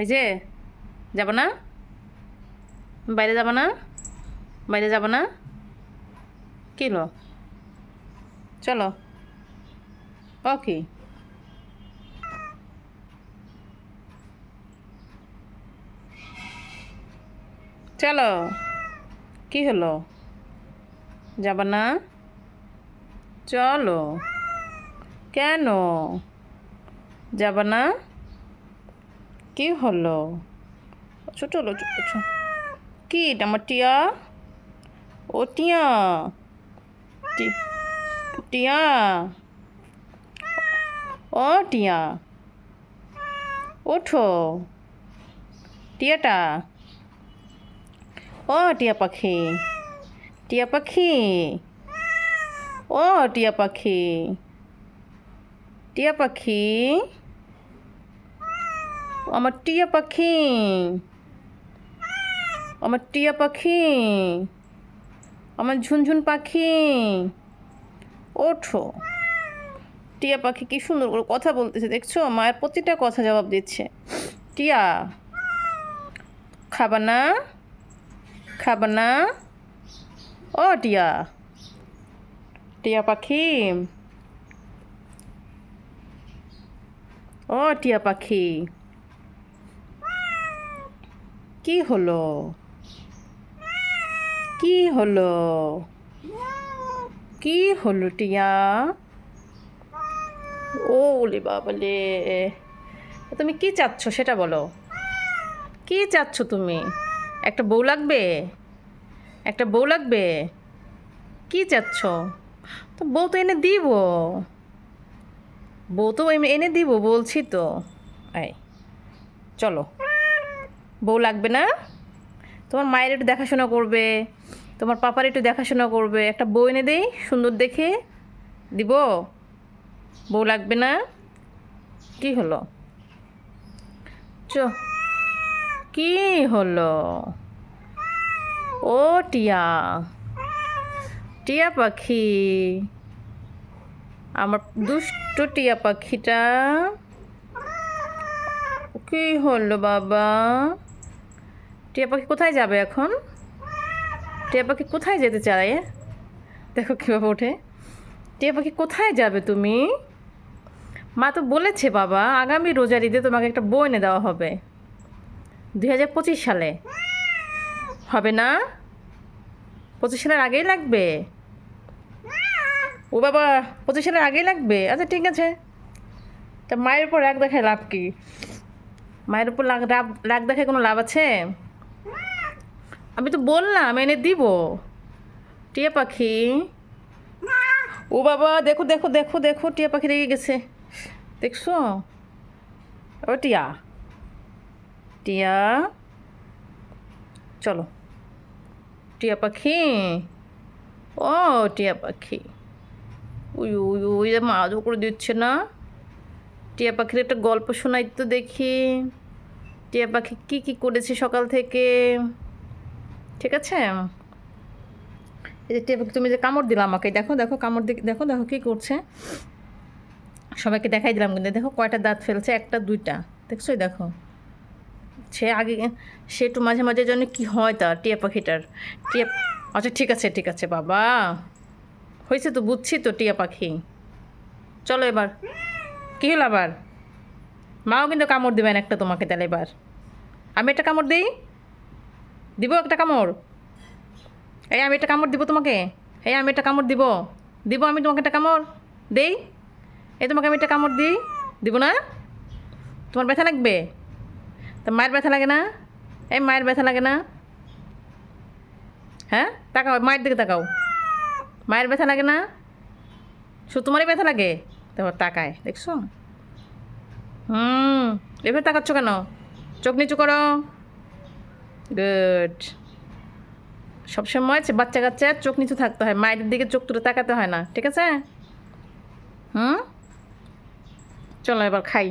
এই যে যাব না? বাইরে যাব না? বাইরে যাব না? কি লো চলো। ওকে। চলো। কি হলো? যাব না? চলো। কেন? যাব না? কি হলো? ছোট হলো কি আমার টিয়া? ও টিয়া। টিয়া। ও টিয়া। ওঠো। টিয়াটা। ও টিয়া পাখি। টিয়া পাখি। ও টিয়া পাখি। টিয়া পাখি। আমার টিয়া পাখি। আমার টিয়া পাখি। আমার ঝুনঝুন পাখি। ওঠো। টিয়া পাখি কি সুন্দর করে কথা বলতেছে, দেখছ? মায়ের প্রতিটা কথা জবাব দিচ্ছে। টিয়া, খাবা না? খাবা না? ও টিয়া। টিয়া পাখি। ও টিয়া পাখি। কি হলো? কি হলো? কি হলো টিয়া? ও ওলে বাবলে। তুমি কি চাচ্ছ সেটা বলো। কি চাচ্ছ তুমি? একটা বউ লাগবে? একটা বউ লাগবে? কি চাচ্ছ? তো বউ তো এনে দিব। বউ তো এনে দিব বলছি তো। এই, চলো। বউ লাগবে না? তোমার মায়ের একটু দেখাশোনা করবে, তোমার পাপার একটু দেখাশোনা করবে। একটা বউ এনে দেই, সুন্দর দেখে দিব। বউ লাগবে না? কি হলো? চ, কি হলো? ও টিয়া টিয়া পাখি। আমার দুষ্ট টিয়া পাখিটা, কি হলো বাবা? টিয়া পাখি কোথায় যাবে এখন? টিয়া পাখি কোথায় যেতে চায়? দেখো কীভাবে ওঠে। টিয়া পাখি কোথায় যাবে তুমি? মা তো বলেছে, বাবা, আগামী রোজার ঈদে তোমাকে একটা বই এনে দেওয়া হবে। দুই হাজার পঁচিশ সালে। হবে না? পঁচিশ সালের আগেই লাগবে? ও বাবা, পঁচিশ সালের আগেই লাগবে? আচ্ছা ঠিক আছে। তা মায়ের উপর রাগ দেখায় লাভ কি? মায়ের উপর রাগ- রাগ দেখায় কোনো লাভ আছে? আমি তো বললাম, এনে দিব। টিয়া পাখি। ও বাবা, দেখো দেখো দেখো দেখো, টিয়া পাখি রেগে গেছে। দেখছ? ও টিয়া। টিয়া। চলো। টিয়া পাখি। ও, টিয়া পাখি। উই উই উই যে মা আদর করে দিচ্ছে না। টিয়া পাখির একটা গল্প শোনাই তো দেখি। টিয়া পাখি কী কী করেছে সকাল থেকে? ঠিক আছে? এই যে তুমি যে কামড় দিলাম আমাকে, দেখো দেখো কামড় দেখো দেখো কী করছে। সবাইকে দেখাই দিলাম কিন্তু, দেখো কয়টা দাঁত ফেলছে, একটা, দুইটা। দেখছ দেখো। সে আগে, সে একটু মাঝে মাঝে জন্য কি হয় তার, টিয়া পাখিটার। টিয়া আচ্ছা ঠিক আছে ঠিক আছে, বাবা। হয়েছে তো, বুঝছি তো, টিয়া পাখি। চলো এবার। কী হলো আবার? মাও কিন্তু কামড় দেবেন একটা তোমাকে তাহলে এবার। আমি একটা কামড় দিই? দিব একটা কামড়। এই আমি একটা কামড় দিব তোমাকে। এই আমি একটা কামড় দিব। দিব আমি তোমাকে একটা কামড়? দেই। এই তোমাকে আমি একটা কামড় দিই। দিব না? তোমার ব্যথা লাগবে? তো মায়ের ব্যথা লাগে না? এই মায়ের ব্যথা লাগে না? হ্যাঁ? তাকাও, মায়ের দিকে তাকাও। মায়ের ব্যথা লাগে না? শুধু তোমারই ব্যথা লাগে? তারপর তাকায়, দেখছ? হুম, এভাবে তাকাচ্ছ কেন? চোখ নিচু করো। গুড সবসময় বাচ্চা কাচ্চা চোখ নিচু থাকতে হয় মায়ের দিকে চোখ তুলে তাকাতে হয় না, ঠিক আছে? হুম? চলো এবার খাই।